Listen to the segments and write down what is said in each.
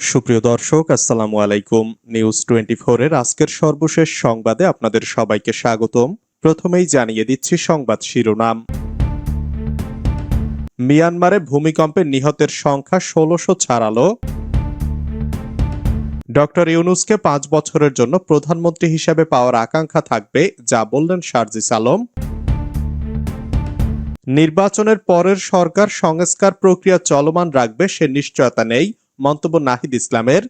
সুপ্রিয় দর্শক, আসসালামু আলাইকুম। নিউজ টোয়েন্টি এর আজকের সর্বশেষ সংবাদে আপনাদের সবাইকে স্বাগতম। প্রথমেই জানিয়ে দিচ্ছি সংবাদ শিরোনাম। মিয়ানমারে ভূমিকম্পে নিহতের সংখ্যা ষোলোশো ছাড়ালো। ডক্টর ইউনুসকে পাঁচ বছরের জন্য প্রধানমন্ত্রী হিসেবে পাওয়ার আকাঙ্ক্ষা থাকবে, যা বললেন শারজিস আলম। নির্বাচনের পরের সরকার সংস্কার প্রক্রিয়া চলমান রাখবে সে নিশ্চয়তা নেই। মন্তব্য নাহিদ ইসলামের।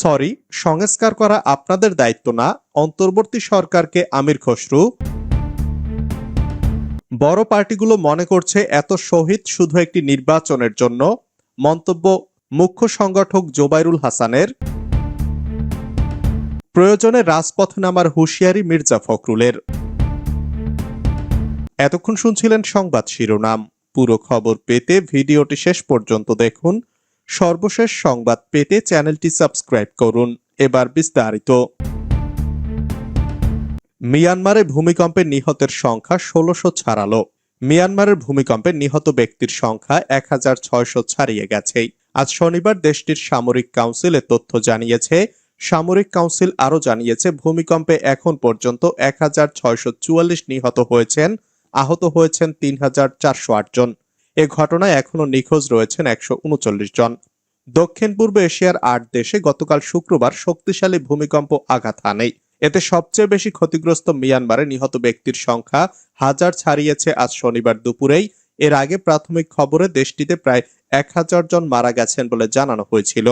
সরি, সংস্কার করা আপনাদের দায়িত্ব না, অন্তর্বর্তী সরকারকে আমির খসরু। বড় পার্টিগুলো মনে করছে এত শহীদ শুধু একটি নির্বাচনের জন্য, মন্তব্য মুখ্য সংগঠক জোবাইরুল হাসানের। প্রয়োজনে রাজপথে নামার হুঁশিয়ারি মির্জা ফখরুলের। এতক্ষণ শুনছিলেন সংবাদ শিরোনাম। পুরো খবর পেতে ভিডিওটি শেষ পর্যন্ত দেখুন। সর্বশেষ সংবাদ পেতে চ্যানেলটি সাবস্ক্রাইব করুন। এবার বিস্তারিত। মিয়ানমারে ভূমিকম্পে নিহতের সংখ্যা ষোলোশো ছাড়ালো। মিয়ানমারের ভূমিকম্পে নিহত ব্যক্তির সংখ্যা এক হাজার ছয়শো ছাড়িয়ে গেছে। আজ শনিবার দেশটির সামরিক কাউন্সিল এ তথ্য জানিয়েছে, সামরিক কাউন্সিল আরও জানিয়েছে, ভূমিকম্পে এখন পর্যন্ত এক হাজার ছয়শো চুয়াল্লিশ নিহত হয়েছেন আহত হয়েছেন তিন হাজার চারশো আট জন। এ ঘটনায় এখনও নিখোঁজ রয়েছেন একশো উনচল্লিশ জন। দক্ষিণ পূর্ব এশিয়ার আট দেশে গতকাল শুক্রবার শক্তিশালী ভূমিকম্প আঘাত হানেই। এতে সবচেয়ে বেশি ক্ষতিগ্রস্ত মিয়ানমারে নিহত ব্যক্তির সংখ্যা হাজার ছাড়িয়েছে আজ শনিবার দুপুরেই। এর আগে প্রাথমিক খবরে দেশটিতে প্রায় এক হাজার জন মারা গেছেন বলে জানানো হয়েছিল।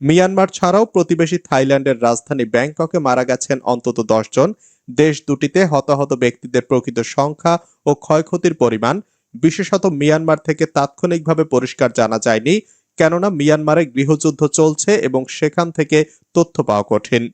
মিয়ানমার ছাড়াও প্রতিবেশী থাইল্যান্ডের রাজধানী ব্যাংককে মারা গেছেন অন্তত দশ জন। দেশ দুটিতে হতাহত ব্যক্তিদের প্রকৃত সংখ্যা ও ক্ষয়ক্ষতির পরিমাণ, বিশেষত মিয়ানমার থেকে তাৎক্ষণিকভাবে পরিষ্কার জানা যায়নি, কেননা মিয়ানমারে গৃহযুদ্ধ চলছে এবং সেখান থেকে তথ্য পাওয়া কঠিন।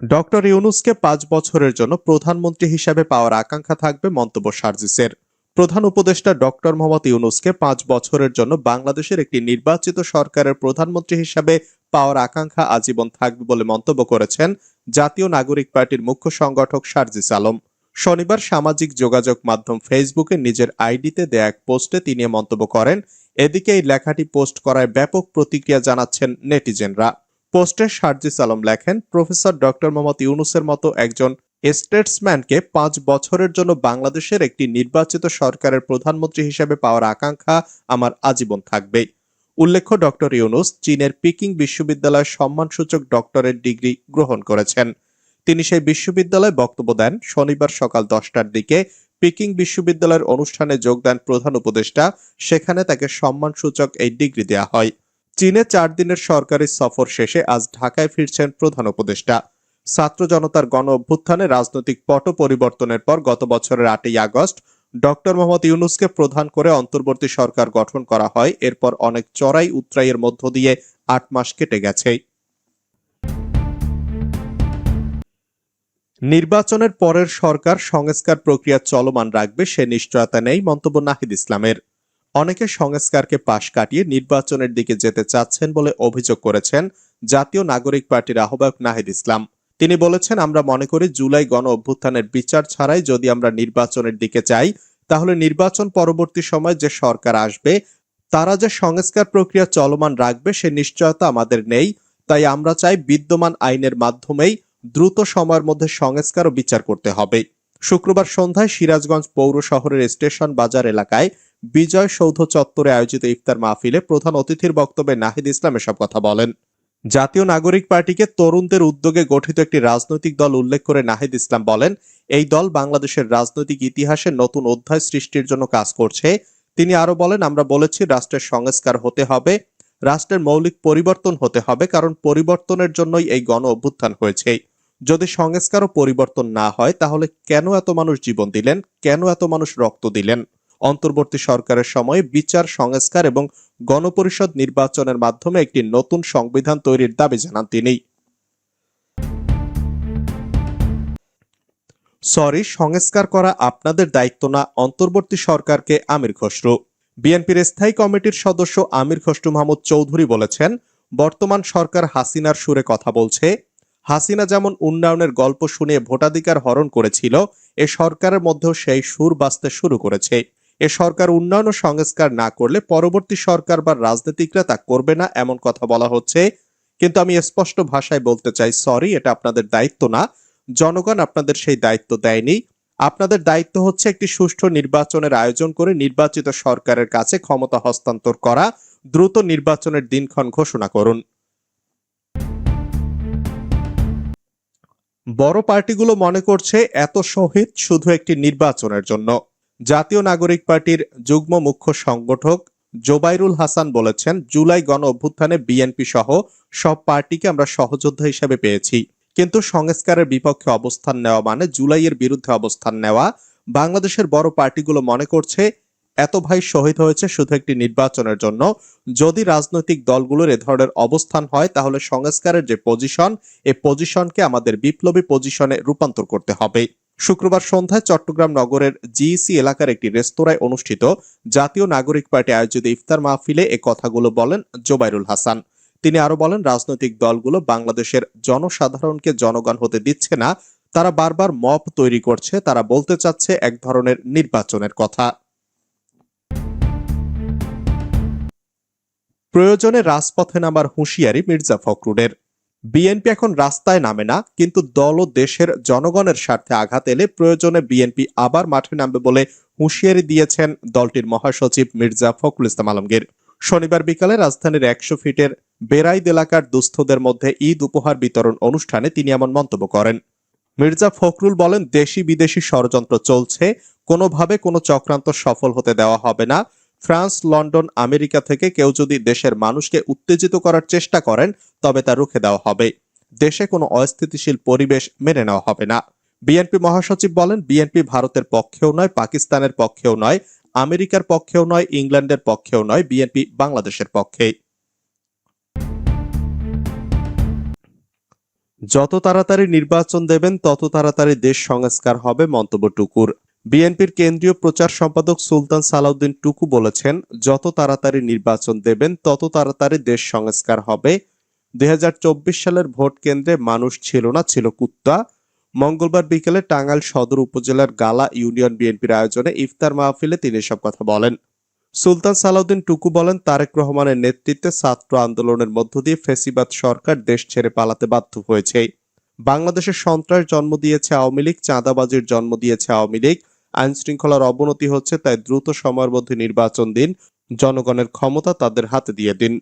ডক্টর ইউনুসকে পাঁচ বছরের জন্য প্রধানমন্ত্রী হিসাবে পাওয়ার আকাঙ্ক্ষা থাকবে মন্তব্য সার্জিসের। প্রধান উপদেষ্টা ডক্টর মোহাম্মদ ইউনুসকে পাঁচ বছরের জন্য বাংলাদেশের একটি নির্বাচিত সরকারের প্রধানমন্ত্রী হিসেবে পাওয়ার আকাঙ্ক্ষা আজীবন থাকবে বলে মন্তব্য করেছেন জাতীয় নাগরিক পার্টির মুখ্য সংগঠক সার্জিস আলম। শনিবার সামাজিক যোগাযোগ মাধ্যম ফেসবুকে নিজের আইডিতে দেয়া এক পোস্টে তিনি মন্তব্য করেন, এদিকে এই লেখাটি পোস্ট করায় ব্যাপক প্রতিক্রিয়া জানাচ্ছেন নেটিজেনরা। পোস্টে সার্জিস আলম লেখেন, প্রফেসর ডক্টর মোহাম্মদ ইউনুসের মতো একজন স্টেটসম্যানকে পাঁচ বছরের জন্য বাংলাদেশের একটি নির্বাচিত সরকারের প্রধানমন্ত্রী হিসেবে পাওয়ার আকাঙ্ক্ষা আমার আজীবন থাকবে উল্লেখ্য ডক্টর ইউনুস চীনের পিকিং বিশ্ববিদ্যালয়ের সম্মানসূচক ডক্টরেট ডিগ্রি গ্রহণ করেছেন। তিনি সেই বিশ্ববিদ্যালয়ে বক্তব্য দেন। শনিবার সকাল দশটার দিকে পিকিং বিশ্ববিদ্যালয়ের অনুষ্ঠানে যোগ দেন প্রধান উপদেষ্টা। সেখানে তাকে সম্মানসূচক এই ডিগ্রি দেয়া হয়। চীনে চার দিনের সরকারি সফর শেষে আজ ঢাকায় ফিরছেন প্রধান উপদেষ্টা। ছাত্র জনতার গণ অভ্যুত্থানে রাজনৈতিক পট পরিবর্তনের পর গত বছরের আটই আগস্ট ডক্টর মোহাম্মদ ইউনুসকে প্রধান করে অন্তর্বর্তী সরকার গঠন করা হয়। এরপর অনেক চড়াই উত্রাইয়ের মধ্য দিয়ে আট মাস কেটে গেছে। নির্বাচনের পরের সরকার সংস্কার প্রক্রিয়া চলমান রাখবে সে নিশ্চয়তা নেই মন্তব্য নাহিদ ইসলামের। অনেকে সংস্কারকে পাশ কাটিয়ে নির্বাচনের দিকে যেতে চাচ্ছেন বলে অভিযোগ করেছেন জাতীয় নাগরিক পার্টির আহ্বায়ক নাহিদ ইসলাম। তিনি বলেছেন, আমরা মনে করি জুলাই গণ অভ্যুত্থানের বিচার ছাড়াই যদি আমরা নির্বাচনের দিকে যাই, তাহলে নির্বাচন পরবর্তী সময় যে সরকার আসবে, তারা যে সংস্কার প্রক্রিয়া চলমান রাখবে, সে নিশ্চয়তা আমাদের নেই। তাই আমরা চাই বিদ্যমান আইনের মাধ্যমেই দ্রুত সময়ের মধ্যে সংস্কার ও বিচার করতে হবে। শুক্রবার সন্ধ্যায় সিরাজগঞ্জ পৌর শহরের স্টেশন বাজার এলাকায় বিজয় সৌধ চত্বরে আয়োজিত ইফতার মাহফিলে প্রধান অতিথির বক্তব্যে নাহিদ ইসলাম এসব কথা বলেন। জাতীয় নাগরিক পার্টিকে তরুণদের উদ্যোগে গঠিত একটি রাজনৈতিক দল উল্লেখ করে নাহিদ ইসলাম বলেন, এই দল বাংলাদেশের রাজনৈতিক ইতিহাসে নতুন অধ্যায় সৃষ্টির জন্য কাজ করছে। তিনি আরও বলেন, আমরা বলেছি রাষ্ট্রের সংস্কার হতে হবে, রাষ্ট্রের মৌলিক পরিবর্তন হতে হবে, কারণ পরিবর্তনের জন্যই এই গণ অভ্যুত্থান হয়েছে। যদি সংস্কার ও পরিবর্তন না হয়, তাহলে কেন এত মানুষ জীবন দিলেন? কেন এত মানুষ রক্ত দিলেন? অন্তর্বর্তী সরকারের সময়ে বিচার, সংস্কার এবং গণপরিষদ নির্বাচনের মাধ্যমে একটি নতুন সংবিধান তৈরির দাবি জানান তিনি। সরি, সংস্কার করা আপনাদের দায়িত্ব না, অন্তর্বর্তী সরকারকে আমির খসরু। বিএনপির স্থায়ী কমিটির সদস্য আমির খসরু মাহমুদ চৌধুরী বলেছেন, বর্তমান সরকার হাসিনার সুরে কথা বলছে। হাসিনা যেমন উন্নয়নের গল্প শুনে ভোটাধিকার হরণ করেছিল, এ সরকারের মধ্যেও সেই সুর বাঁচতে শুরু করেছে। এ সরকার উন্নয়ন ও সংস্কার না করলে পরবর্তী সরকার বা রাজনীতিকরা তা করবে না, এমন কথা বলা হচ্ছে। কিন্তু আমি স্পষ্ট ভাষায় বলতে চাই, সরি, এটা আপনাদের দায়িত্ব না। জনগণ আপনাদের সেই দায়িত্ব দেয়নি। আপনাদের দায়িত্ব হচ্ছে একটি সুষ্ঠু নির্বাচনের আয়োজন করে নির্বাচিত সরকারের কাছে ক্ষমতা হস্তান্তর করা। দ্রুত নির্বাচনের দিনক্ষণ ঘোষণা করুন। বড় পার্টিগুলো মনে করছে এত শহীদ শুধু একটি নির্বাচনের জন্য। জাতীয় নাগরিক পার্টির যুগ্ম মুখ্য সংগঠক জোবাইরুল হাসান বলেছেন, জুলাই গণ অভ্যুত্থানে বিএনপি সহ সব পার্টিকে আমরা সহযোদ্ধা হিসেবে পেয়েছি। কিন্তু সংস্কারের বিপক্ষে অবস্থান নেওয়া মানে জুলাইয়ের বিরুদ্ধে অবস্থান নেওয়া। বাংলাদেশের বড় পার্টিগুলো মনে করছে, এত ভাই শহীদ হয়েছে শুধু একটি নির্বাচনের জন্য। যদি রাজনৈতিক দলগুলোর এ ধরনের অবস্থান হয়, তাহলে সংস্কারের যে পজিশন এ পজিশনকে আমাদের বিপ্লবী পজিশনে রূপান্তর করতে হবে। শুক্রবার সন্ধ্যায় চট্টগ্রাম নগরের জিইসি এলাকার একটি রেস্তোরাঁয় অনুষ্ঠিত জাতীয় নাগরিক পার্টি আয়োজিত ইফতার মাহফিলে এ কথাগুলো বলেন জোবাইরুল হাসান। তিনি আরও বলেন, রাজনৈতিক দলগুলো বাংলাদেশের জনসাধারণকে জনগণ হতে দিচ্ছে না, তারা বারবার মপ তৈরি করছে, তারা বলতে চাচ্ছে এক ধরনের নির্বাচনের কথা। প্রয়োজনে রাজপথে নামার হুঁশিয়ারি মির্জা ফখরুলের। বিএনপি এখন রাস্তায় নামে না, কিন্তু দল ও দেশের জনগণের স্বার্থে আঘাত এলে প্রয়োজনে বিএনপি আবার মাঠে নামবে বলে হুঁশিয়ারি দিয়েছেন দলটির মহাসচিব মির্জা ফখরুল ইসলাম আলমগীর। শনিবার বিকালে রাজধানীর একশো ফিটের বেরাইদ এলাকার দুস্থদের মধ্যে ঈদ উপহার বিতরণ অনুষ্ঠানে তিনি এমন মন্তব্য করেন। মির্জা ফখরুল বলেন দেশি বিদেশি ষড়যন্ত্র চলছে, কোনোভাবে কোনো চক্রান্ত সফল হতে দেওয়া হবে না ফ্রান্স, লন্ডন, আমেরিকা থেকে কেউ যদি দেশের মানুষকে উত্তেজিত করার চেষ্টা করেন, তবে তা রুখে দেওয়া হবে। দেশে কোনো অস্থিতিশীল পরিবেশ মেনে নেওয়া হবে না। বিএনপি মহাসচিব বলেন, বিএনপি ভারতের পক্ষেও নয়, পাকিস্তানের পক্ষেও নয়, আমেরিকার পক্ষেও নয়, ইংল্যান্ডের পক্ষেও নয়, বিএনপি বাংলাদেশের পক্ষেই যত তাড়াতাড়ি নির্বাচন দেবেন, তত তাড়াতাড়ি দেশ সংস্কার হবে, মন্তব্য টুকুর। বিএনপির কেন্দ্রীয় প্রচার সম্পাদক সুলতান সালাউদ্দিন টুকু বলেছেন, যত তাড়াতাড়ি নির্বাচন দেবেন, তত তাড়াতাড়ি দেশ সংস্কার হবে। দুই হাজার চব্বিশ সালের ভোট কেন্দ্রে মানুষ ছিল না, ছিল কুত্তা। মঙ্গলবার বিকেলে টাঙ্গাইল সদর উপজেলার গালা ইউনিয়ন বিএনপির আয়োজনে ইফতার মাহফিলে তিনি এসব কথা বলেন। সুলতান সালাউদ্দিন টুকু বলেন, তারেক রহমানের নেতৃত্বে ছাত্র আন্দোলনের মধ্য দিয়ে ফেসিবাদ সরকার দেশ ছেড়ে পালাতে বাধ্য হয়েছে। বাংলাদেশের সন্ত্রাস জন্ম দিয়েছে আওয়ামী লীগ, চাঁদাবাজির জন্ম দিয়েছে আওয়ামী লীগ। আইন শৃঙ্খলার অবনতি হচ্ছে, তাই দ্রুত সময়ের মধ্যে নির্বাচন দিন, জনগণের ক্ষমতা তাদের হাতে দিয়ে দিন।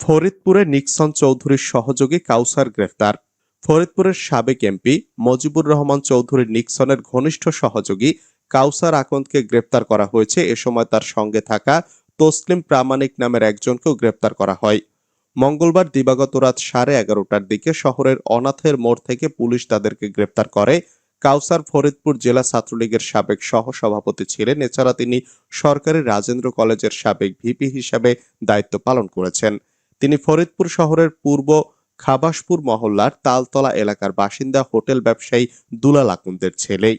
ফরিদপুরে নিক্সন চৌধুরীর সহযোগী কাউসার গ্রেফতার। ফরিদপুরের সাবেক এমপি মজিবুর রহমান চৌধুরী নিক্সনের ঘনিষ্ঠ সহযোগী কাউসার আকন্দকে গ্রেপ্তার করা হয়েছে। এ সময় তার সঙ্গে থাকা তসলিম প্রামাণিক নামের একজনকেও গ্রেপ্তার করা হয়। মঙ্গলবার দিবাগত রাত সাড়ে এগারোটার দিকে শহরের অনাথের মোড় থেকে পুলিশ তাদেরকে গ্রেপ্তার করে। কাউসার ফরিদপুর জেলা ছাত্রলীগের সাবেক সহসভাপতি ছিলেন, এছাড়া তিনি সরকারি রাজেন্দ্র কলেজের সাবেক ভিপি হিসাবে দায়িত্ব পালন করেছেন। তিনি ফরিদপুর শহরের পূর্ব খাবাসপুর মহল্লার তালতলা এলাকার বাসিন্দা, হোটেল ব্যবসায়ী দুলাল আকুন্দের ছেলে।